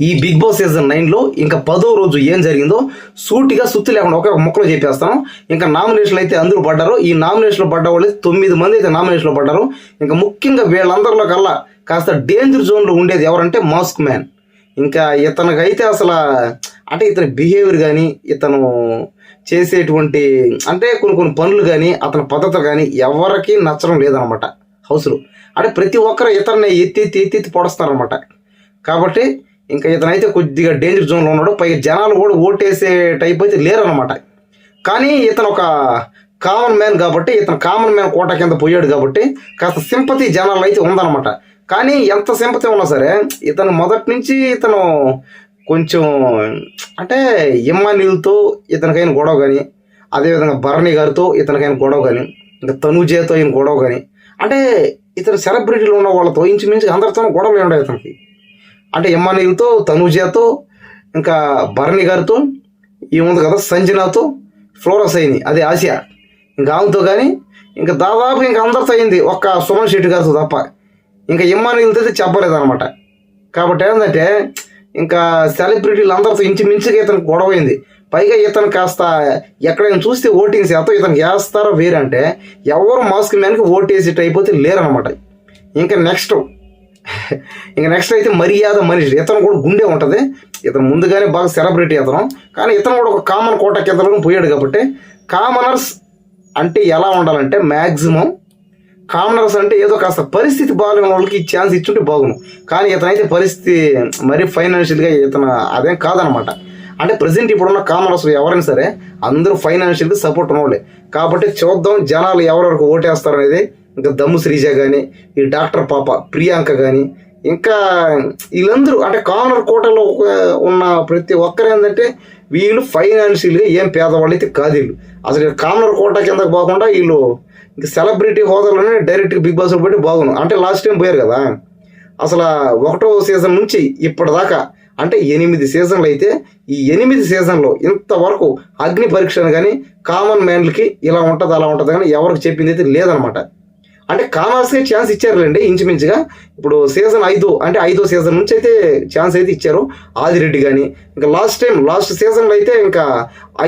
ఈ big boss season నైన్లో ఇంకా పదో రోజు ఏం జరిగిందో సూటిగా సుత్తి లేకుండా ఒకే ఒక మొక్కలో చెప్పేస్తాను. ఇంకా నామినేషన్లు అయితే అందరూ పడ్డారు. ఈ నామినేషన్లో పడ్డ వాళ్ళు తొమ్మిది మంది అయితే నామినేషన్లో పడ్డారు. ఇంకా ముఖ్యంగా వీళ్ళందరిలో కల్లా కాస్త డేంజర్ జోన్లో ఉండేది ఎవరంటే మాస్క్ మ్యాన్ ఇంకా ఇతనికైతే అసలు అంటే ఇతని బిహేవియర్ కానీ ఇతను చేసేటువంటి అంటే కొన్ని కొన్ని పనులు కానీ అతని పద్ధతులు కానీ ఎవరికి నచ్చడం లేదనమాట. హౌస్లో. అంటే ప్రతి ఒక్కరు ఇతన్ని ఎత్తి ఎత్తి ఎత్తి ఎత్తి పొడుస్తారనమాట. కాబట్టి ఇంకా ఇతనైతే కొద్దిగా డేంజర్ జోన్లో ఉన్నాడు. పైగా జనాలు కూడా ఓటేసే టైప్ అయితే లేరనమాట కానీ ఇతను ఒక కామన్ మ్యాన్ కాబట్టి ఇతను కామన్ మ్యాన్ కోట కింద పోయాడు కాబట్టి కాస్త సింపతి జనాలు అయితే ఉందన్నమాట. కానీ ఎంత సింపతి ఉన్నా సరే ఇతను మొదటి నుంచి ఇతను కొంచెం అంటే ఇమ్మానీలతో ఇతనికైన గొడవ కానీ అదేవిధంగా భరణి గారితో ఇతనికైన గొడవ కానీ ఇంకా తనుజేతో అయిన గొడవ కానీ అంటే ఇతను సెలబ్రిటీలు ఉన్న వాళ్ళతో ఇంచుమించు అందరితో గొడవలు ఉండవు ఇతనికి. అంటే ఇమ్మానీలతో తనుజాతో ఇంకా భరణి గారితో ఏముంది కదా సంజనాతో ఫ్లోరస్ అయింది అదే ఆసియా. ఇంకా ఆమెతో కానీ ఇంకా దాదాపు ఇంకా అందరితో అయింది ఒక్క సుమన్ శెట్టి గారితో తప్ప. ఇంకా ఇమ్మానీలతో అయితే చెప్పలేదు అనమాట కాబట్టి ఏంటంటే ఇంకా సెలబ్రిటీలు అందరితో ఇంచుమించుగా ఇతనికి గొడవ అయింది. పైగా ఇతను కాస్త ఎక్కడైనా చూస్తే ఓటింగ్స్ శాతం ఇతనికి వేస్తారో వేరంటే ఎవరు మాస్క్ మ్యాన్కి ఓటు వేసేట అయిపోతే లేరనమాట ఇంకా నెక్స్ట్ ఇంకా నెక్స్ట్ అయితే మర్యాద మనిషి. ఇతను కూడా గుండె ఉంటుంది. ఇతను ముందుగానే బాగా సెలబ్రిటీ ఇతను కానీ ఇతను కూడా ఒక కామన్ కోట కిందలో పోయాడు కాబట్టి కామనర్స్ అంటే ఎలా ఉండాలంటే మ్యాక్సిమం కామనర్స్ అంటే ఏదో కాస్త పరిస్థితి బాగాలేని వాళ్ళకి ఈ ఛాన్స్ ఇచ్చుంటే బాగును కానీ ఇతనైతే పరిస్థితి మరీ ఫైనాన్షియల్గా ఇతను అదేం కాదనమాట. అంటే ప్రజెంట్ ఇప్పుడున్న కామనర్స్ ఎవరైనా సరే అందరూ ఫైనాన్షియల్గా సపోర్ట్ ఉన్నవాళ్ళే. కాబట్టి చూద్దాం జనాలు ఎవరెవరికి ఓటేస్తారు అనేది ఇంకా దమ్ము శ్రీజ కానీ ఈ డాక్టర్ పాప ప్రియాంక కానీ ఇంకా వీళ్ళందరూ అంటే కామనర్ కోటలో ఒక- ఉన్న ప్రతి ఒక్కరు ఏంటంటే వీళ్ళు ఫైనాన్షియల్గా ఏం పేదవాళ్ళు అయితే కాదు వీళ్ళు. అసలు కామనర్ కోట కిందకి పోకుండా వీళ్ళు ఇంకా సెలబ్రిటీ హోదాలోనే డైరెక్ట్గా బిగ్ బాస్ పెట్టి బాగున్నాం అంటే లాస్ట్ టైం పోయారు కదా. అసలు ఒకటో సీజన్ నుంచి ఇప్పటిదాకా అంటే ఎనిమిది సీజన్లు అయితే ఈ ఎనిమిది సీజన్లో ఇంతవరకు అగ్ని పరీక్షను కానీ కామన్ మ్యాన్లకి ఇలా ఉంటుంది అలా ఉంటుంది కానీ ఎవరికి చెప్పింది అయితే లేదనమాట అంటే కామర్స్కే ఛాన్స్ ఇచ్చారులేండి ఇంచుమించుగా. ఇప్పుడు సీజన్ ఐదు అంటే ఐదో సీజన్ నుంచి అయితే ఛాన్స్ అయితే ఇచ్చారు. ఆదిరెడ్డి కానీ ఇంకా లాస్ట్ టైం లాస్ట్ సీజన్లో అయితే ఇంకా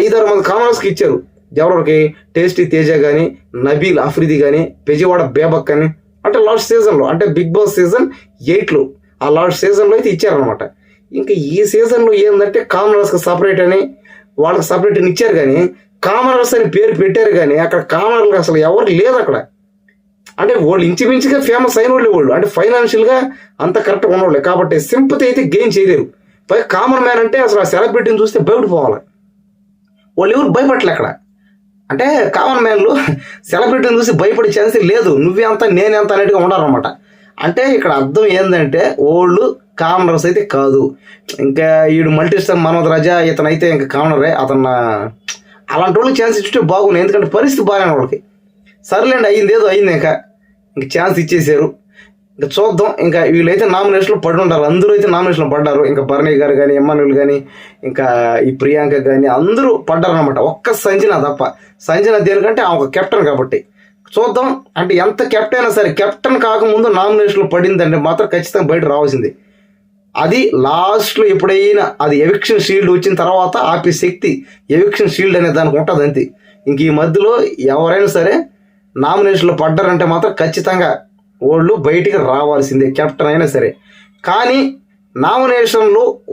ఐదారు మంది కామర్స్కి ఇచ్చారు. ఎవరికి టేస్టీ తేజ కానీ నబీల్ అఫ్రిది కానీ పెజివాడ బేబక్ కానీ అంటే లాస్ట్ సీజన్లో అంటే బిగ్ బాస్ సీజన్ ఎయిట్లో ఆ లాస్ట్ సీజన్లో అయితే ఇచ్చారనమాట ఇంకా ఈ సీజన్లో ఏంటంటే కామనర్స్కి సపరేట్ అని వాళ్ళకి సపరేట్ అని ఇచ్చారు కానీ కామనర్స్ అని పేరు పెట్టారు కానీ అక్కడ కామనర్లు అసలు ఎవరు లేదు అక్కడ. అంటే వాళ్ళు ఇంచుమించుగా ఫేమస్ అయిన వాళ్ళు వాళ్ళు. అంటే ఫైనాన్షియల్గా అంత కరెక్ట్గా ఉన్నవాళ్ళే. కాబట్టి సింపతి అయితే గెయిన్ చేయలేరు. పైగా కామన్ మ్యాన్ అంటే అసలు ఆ సెలబ్రిటీని చూస్తే భయపడిపోవాలి వాళ్ళు ఎవరు భయపడలే అక్కడ. అంటే కామన్ మ్యాన్లు సెలబ్రిటీని చూసి భయపడే ఛాన్స్ లేదు. నువ్వే నేనెంత అనేట్టుగా ఉండాలన్నమాట అంటే ఇక్కడ అర్థం ఏంటంటే ఓళ్ళు కామనర్స్ అయితే కాదు. ఇంకా ఈడు మల్టీస్టార్ మనోజ్ రాజా ఇతనైతే ఇంకా కామనరే అతను అలాంటి వాళ్ళకి ఛాన్స్ ఇచ్చుంటే బాగున్నాయి. ఎందుకంటే పరిస్థితి బాగానే వాళ్ళకి సర్లేండి అయ్యింది ఏదో అయింది ఇంకా. ఇంక ఛాన్స్ ఇచ్చేసారు ఇంకా చూద్దాం ఇంకా వీళ్ళైతే నామినేషన్లో పడి ఉంటారు అందరూ అయితే నామినేషన్లో పడ్డారు. ఇంకా భరణి గారు కానీ ఎమ్మానులు కానీ ఇంకా ఈ ప్రియాంక కానీ అందరూ పడ్డారు అనమాట ఒక్క సంజన తప్ప. సంజన దేనికంటే ఆమె ఒక కెప్టెన్ కాబట్టి. చూద్దాం అంటే ఎంత కెప్టెన్ అయినా సరే కెప్టెన్ కాకముందు నామినేషన్లో పడిందంటే మాత్రం ఖచ్చితంగా బయట రావాల్సింది. అది లాస్ట్లో ఎప్పుడైనా అది ఎవిక్షన్ షీల్డ్ వచ్చిన తర్వాత ఆపే శక్తి ఎవిక్షన్ షీల్డ్ అనే దానికి ఉంటుంది అంతే ఇంక ఈ మధ్యలో ఎవరైనా సరే నామినేషన్లో పడ్డారంటే మాత్రం ఖచ్చితంగా వాళ్ళు బయటికి రావాల్సిందే కెప్టెన్ అయినా సరే. కానీ నామినేషన్లు